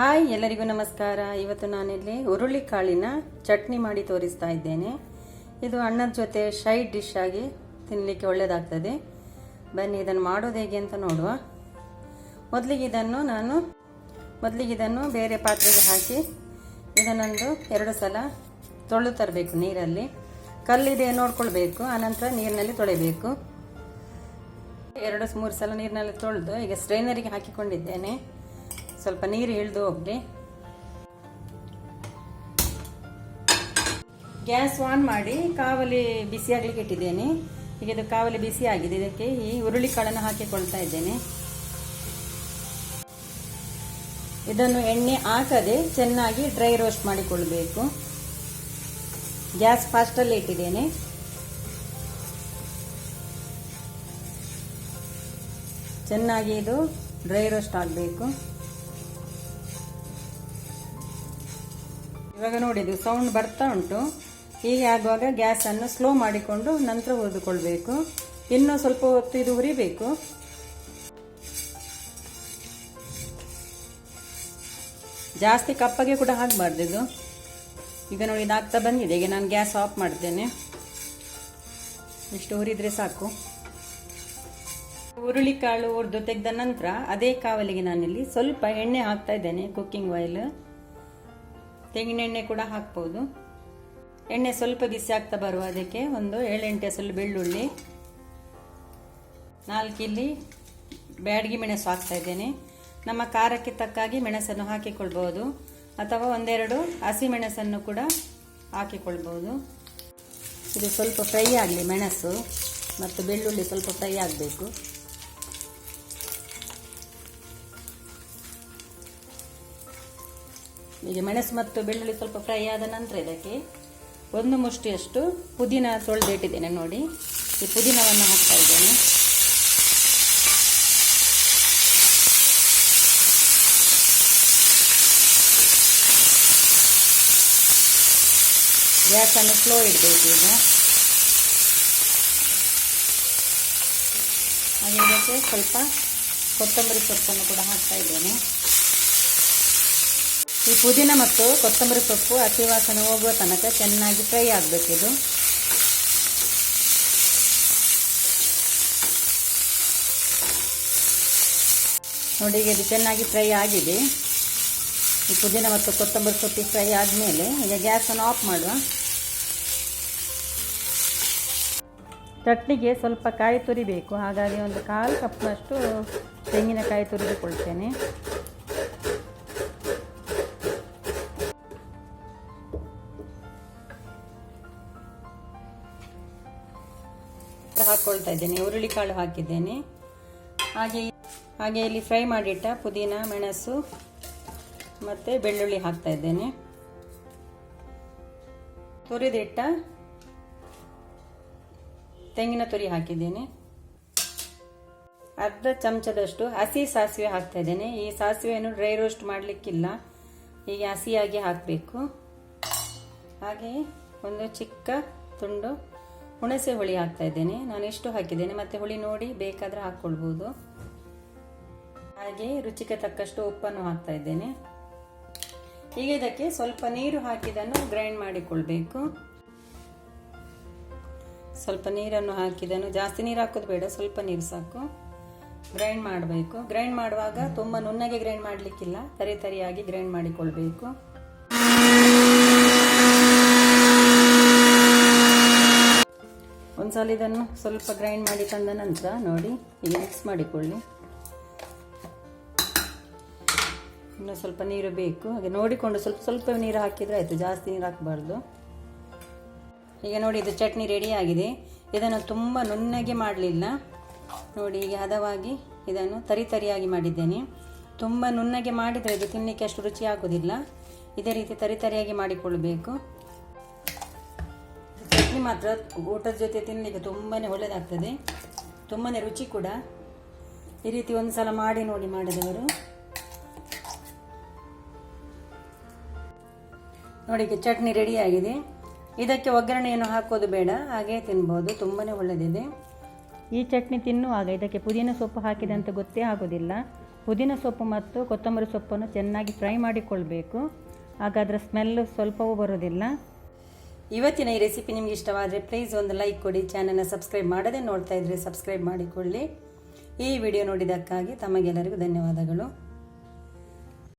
Hi, ಎಲ್ಲರಿಗೂ ನಮಸ್ಕಾರ. ಇವತ್ತು ನಾನಿಲ್ಲಿ ಹುರುಳಿ ಕಾಳಿನ ಚಟ್ನಿ ಮಾಡಿ ತೋರಿಸ್ತಾ ಇದ್ದೇನೆ. ಇದು ಅಣ್ಣದ ಜೊತೆ ಶೈಡ್ ಡಿಶ್ ಆಗಿ ತಿನ್ನಲಿಕ್ಕೆ ಒಳ್ಳೆಯದಾಗ್ತದೆ ಬನ್ನಿ, ಇದನ್ನು ಮಾಡೋದು ಹೇಗೆ ಅಂತ ನೋಡುವ. ಮೊದಲಿಗೆ ಇದನ್ನು ನಾನು, ಮೊದಲಿಗೆ ಇದನ್ನು ಬೇರೆ ಪಾತ್ರೆಗೆ ಹಾಕಿ ಇದನ್ನೊಂದು ಎರಡು ಸಲ ತೊಳೆದು ತರಬೇಕು ನೀರಲ್ಲಿ. ಕಲ್ಲಿದೆ ನೋಡ್ಕೊಳ್ಬೇಕು, ಆನಂತರ ನೀರಿನಲ್ಲಿ ತೊಳೆಯಬೇಕು. ಎರಡು, ಮೂರು ಸಲ ನೀರಿನಲ್ಲಿ ತೊಳೆದು ಈಗ ಸ್ಟ್ರೈನರಿಗೆ ಹಾಕಿಕೊಂಡಿದ್ದೇನೆ. ಸ್ವಲ್ಪ ನೀರು ಇಳಿದು ಹೋಗಲಿ. ಗ್ಯಾಸ್ ಆನ್ ಮಾಡಿ ಕಾವಲಿ ಬಿಸಿ ಆಗ್ಲಿಕ್ಕೆ ಇಟ್ಟಿದ್ದೇನೆ. ಈಗ ಇದು ಕಾವಲಿ ಬಿಸಿ ಆಗಿದೆ. ಇದಕ್ಕೆ ಈ ಹುರುಳಿಕಾಳನ್ನು ಹಾಕಿಕೊಳ್ತಾ ಇದ್ದೇನೆ. ಇದನ್ನು ಎಣ್ಣೆ ಹಾಕದೆ ಚೆನ್ನಾಗಿ ಡ್ರೈ ರೋಸ್ಟ್ ಮಾಡಿಕೊಳ್ಬೇಕು. ಗ್ಯಾಸ್ ಫಾಸ್ಟಲ್ಲಿ ಇಟ್ಟಿದ್ದೇನೆ. ಚೆನ್ನಾಗಿ ಇದು ಡ್ರೈ ರೋಸ್ಟ್ ಆಗಬೇಕು. ಇವಾಗ ನೋಡಿದ್ದು ಸೌಂಡ್ ಬರ್ತಾ ಉಂಟು. ಹೀಗೆ ಆಗುವಾಗ ಗ್ಯಾಸನ್ನು ಸ್ಲೋ ಮಾಡಿಕೊಂಡು ನಂತರ ಹುರಿದುಕೊಳ್ಬೇಕು ಇನ್ನೂ ಸ್ವಲ್ಪ ಹೊತ್ತು ಇದು ಹುರಿಬೇಕು. ಜಾಸ್ತಿ ಕಪ್ಪಗೆ ಕೂಡ ಹಾಕಬಾರ್ದು ಇದು. ಈಗ ನೋಡಿ ಇದಾಗ್ತಾ ಬಂದಿದೆ. ಈಗ ನಾನು ಗ್ಯಾಸ್ ಆಫ್ ಮಾಡ್ತೇನೆ. ಇಷ್ಟು ಹುರಿದ್ರೆ ಸಾಕು. ಹುರುಳಿಕಾಳು ಹುರಿದು ತೆಗೆದ ನಂತರ ಅದೇ ಕಾವಲಿಗೆ ನಾನಿಲ್ಲಿ ಸ್ವಲ್ಪ ಎಣ್ಣೆ ಹಾಕ್ತಾ ಇದ್ದೇನೆ ಕುಕ್ಕಿಂಗ್ ಆಯಿಲ್ ತೆಂಗಿನೆಣ್ಣೆ ಕೂಡ ಹಾಕ್ಬೋದು. ಎಣ್ಣೆ ಸ್ವಲ್ಪ ಬಿಸಿ ಆಗ್ತಾ ಬರುವ ಅದಕ್ಕೆ ಒಂದು ಏಳೆಂಟು ಎಸಲು ಬೆಳ್ಳುಳ್ಳಿ, ನಾಲ್ಕು ಇಲ್ಲಿ ಬ್ಯಾಡಗಿ ಮೆಣಸು ಹಾಕ್ತಾ ಇದ್ದೇನೆ. ನಮ್ಮ ಖಾರಕ್ಕೆ ತಕ್ಕಾಗಿ ಮೆಣಸನ್ನು ಹಾಕಿಕೊಳ್ಬೋದು. ಅಥವಾ ಒಂದೆರಡು ಹಸಿ ಮೆಣಸನ್ನು ಕೂಡ ಹಾಕಿಕೊಳ್ಬೋದು. ಇದು ಸ್ವಲ್ಪ ಫ್ರೈ ಆಗಲಿ ಮೆಣಸು, ಮತ್ತು ಬೆಳ್ಳುಳ್ಳಿ ಸ್ವಲ್ಪ ಫ್ರೈ ಆಗಬೇಕು. ಈಗ ಮೆಣಸು ಮತ್ತು ಬೆಳ್ಳುಳ್ಳಿ ಸ್ವಲ್ಪ ಫ್ರೈ ಆದ ನಂತರ ಇದಕ್ಕೆ ಒಂದು ಮುಷ್ಟಿಯಷ್ಟು ಪುದೀನ ತೊಳೆದಿಟ್ಟಿದ್ದೇನೆ ನೋಡಿ. ಈ ಪುದೀನವನ್ನು ಹಾಕ್ತಾ ಇದ್ದೇನೆ. ಗ್ಯಾಸನ್ನು ಸ್ಲೋ ಇಡಬೇಕು ಈಗ. ಹಾಗೆ ಇದಕ್ಕೆ ಸ್ವಲ್ಪ ಕೊತ್ತಂಬರಿ ಸೊಪ್ಪನ್ನು ಕೂಡ ಹಾಕ್ತಾ ಇದ್ದೇನೆ. ಈ ಪುದೀನ ಮತ್ತು ಕೊತ್ತಂಬರಿ ಸೊಪ್ಪು ಹಸಿ ವಾಸನೆ ಹೋಗುವ ತನಕ ಚೆನ್ನಾಗಿ ಫ್ರೈ ಆಗಬೇಕಿದು ನೋಡಿ ಇದು ಚೆನ್ನಾಗಿ ಫ್ರೈ ಆಗಿದೆ. ಈ ಪುದೀನ ಮತ್ತು ಕೊತ್ತಂಬರಿ ಸೊಪ್ಪು ಫ್ರೈ ಆದಮೇಲೆ ಈಗ ಗ್ಯಾಸನ್ನು ಆಫ್ ಮಾಡುವ. ಚಟ್ನಿಗೆ ಸ್ವಲ್ಪ ಕಾಯಿ ತುರಿಬೇಕು. ಹಾಗಾಗಿ ಒಂದು ಕಾಲು ಕಪ್ನಷ್ಟು ತೆಂಗಿನಕಾಯಿ ತುರಿದುಕೊಳ್ತೇನೆ. ಹಾಕ್ಕೊಳ್ತಾ ಇದ್ದೇನೆ ಹುರುಳಿ ಕಾಳು ಹಾಕಿದ್ದೇನೆ. ಹಾಗೆ ಹಾಗೆ ಇಲ್ಲಿ ಫ್ರೈ ಮಾಡಿಟ್ಟ ಪುದೀನ, ಮೆಣಸು ಮತ್ತು ಬೆಳ್ಳುಳ್ಳಿ ಹಾಕ್ತಾ ಇದ್ದೇನೆ. ತುರಿದಿಟ್ಟ ತೆಂಗಿನ ತುರಿ ಹಾಕಿದ್ದೇನೆ. ಅರ್ಧ ಚಮಚದಷ್ಟು ಹಸಿ ಸಾಸಿವೆ ಹಾಕ್ತಾ ಇದ್ದೇನೆ. ಈ ಸಾಸಿವೆಯನ್ನು ಡ್ರೈ ರೋಸ್ಟ್ ಮಾಡಲಿಕ್ಕಿಲ್ಲ. ಹೀಗೆ ಹಸಿಯಾಗಿ ಹಾಕಬೇಕು. ಹಾಗೆ ಒಂದು ಚಿಕ್ಕ ತುಂಡು ಹುಣಸೆ ಹುಳಿ ಹಾಕ್ತಾ ಇದ್ದೇನೆ. ನಾನು ಎಷ್ಟು ಹಾಕಿದ್ದೇನೆ? ಮತ್ತೆ ಹುಳಿ ನೋಡಿ, ಬೇಕಾದರೆ ಹಾಕ್ಕೊಳ್ಬೋದು ಹಾಗೆ ರುಚಿಗೆ ತಕ್ಕಷ್ಟು ಉಪ್ಪನ್ನು ಹಾಕ್ತಾ ಇದ್ದೇನೆ. ಈಗ ಇದಕ್ಕೆ ಸ್ವಲ್ಪ ನೀರು ಹಾಕಿದನ್ನು ಗ್ರೈಂಡ್ ಮಾಡಿಕೊಳ್ಬೇಕು. ಸ್ವಲ್ಪ ನೀರನ್ನು ಹಾಕಿದನು ಜಾಸ್ತಿ ನೀರು ಹಾಕೋದು ಬೇಡ, ಸ್ವಲ್ಪ ನೀರು ಸಾಕು. ಗ್ರೈಂಡ್ ಮಾಡಬೇಕು. ಗ್ರೈಂಡ್ ಮಾಡುವಾಗ ತುಂಬ ನುಣ್ಣಗೆ ಗ್ರೈಂಡ್ ಮಾಡಲಿಕ್ಕಿಲ್ಲ. ತರಿ ತರಿಯಾಗಿ ಗ್ರೈಂಡ್ ಮಾಡಿಕೊಳ್ಬೇಕು. ಒಂದ್ಸಲ ಇದನ್ನು ಸ್ವಲ್ಪ ಗ್ರೈಂಡ್ ಮಾಡಿ ತಂದ ನಂತರ ನೋಡಿ ಈಗ ಮಿಕ್ಸ್ ಮಾಡಿಕೊಳ್ಳಿ. ಇನ್ನು ಸ್ವಲ್ಪ ನೀರು ಬೇಕು. ಹಾಗೆ ನೋಡಿಕೊಂಡು ಸ್ವಲ್ಪ ಸ್ವಲ್ಪ ನೀರು ಹಾಕಿದರೆ ಆಯಿತು, ಜಾಸ್ತಿ ನೀರು ಹಾಕಬಾರ್ದು. ಈಗ ನೋಡಿ, ಇದು ಚಟ್ನಿ ರೆಡಿ ಆಗಿದೆ. ಇದನ್ನು ತುಂಬ ನುಣ್ಣಗೆ ಮಾಡಲಿಲ್ಲ. ನೋಡಿ ಈಗ ಹದವಾಗಿ ಇದನ್ನು ತರಿ ತರಿಯಾಗಿ ಮಾಡಿದ್ದೇನೆ. ತುಂಬ ನುಣ್ಣಗೆ ಮಾಡಿದರೆ ಇದು ತಿನ್ನಲಿಕ್ಕೆ ಅಷ್ಟು ರುಚಿ ಆಗೋದಿಲ್ಲ. ಇದೇ ರೀತಿ ತರಿ ತರಿಯಾಗಿ ಮಾಡಿಕೊಳ್ಬೇಕು. ಚಟ್ನಿ ಮಾತ್ರ ಊಟದ ಜೊತೆ ತಿನ್ನಲಿಕ್ಕೆ ತುಂಬಾ ಒಳ್ಳೆಯದಾಗ್ತದೆ ತುಂಬಾ ರುಚಿ ಕೂಡ. ಈ ರೀತಿ ಒಂದು ಸಲ ಮಾಡಿ ನೋಡಿ ಮಾಡಿದವರು. ನೋಡಿ ಚಟ್ನಿ ರೆಡಿಯಾಗಿದೆ ಇದಕ್ಕೆ ಒಗ್ಗರಣೆಯನ್ನು ಹಾಕೋದು ಬೇಡ, ಹಾಗೆ ತಿನ್ಬೋದು. ತುಂಬಾ ಒಳ್ಳೆಯದಿದೆ ಈ ಚಟ್ನಿ ತಿನ್ನುವಾಗ ಇದಕ್ಕೆ ಪುದೀನ ಸೊಪ್ಪು ಹಾಕಿದಂತ ಗೊತ್ತೇ ಆಗೋದಿಲ್ಲ. ಪುದೀನ ಸೊಪ್ಪು ಮತ್ತು ಕೊತ್ತಂಬರಿ ಸೊಪ್ಪನ್ನು ಚೆನ್ನಾಗಿ ಫ್ರೈ ಮಾಡಿಕೊಳ್ಬೇಕು. ಹಾಗಾದ್ರೆ ಸ್ಮೆಲ್ ಸ್ವಲ್ಪವೂ ಬರೋದಿಲ್ಲ ಇವತ್ತಿನ ಈ ರೆಸಿಪಿ ನಿಮಗೆ ಇಷ್ಟವಾದರೆ ಪ್ಲೀಸ್ ಒಂದು ಲೈಕ್ ಕೊಡಿ ಚಾನಲ್ನ ಸಬ್ಸ್ಕ್ರೈಬ್ ಮಾಡದೇ ನೋಡ್ತಾ ಇದ್ರೆ ಸಬ್ಸ್ಕ್ರೈಬ್ ಮಾಡಿಕೊಳ್ಳಿ. ಈ ವಿಡಿಯೋ ನೋಡಿದ್ದಕ್ಕಾಗಿ ತಮಗೆಲ್ಲರಿಗೂ ಧನ್ಯವಾದಗಳು.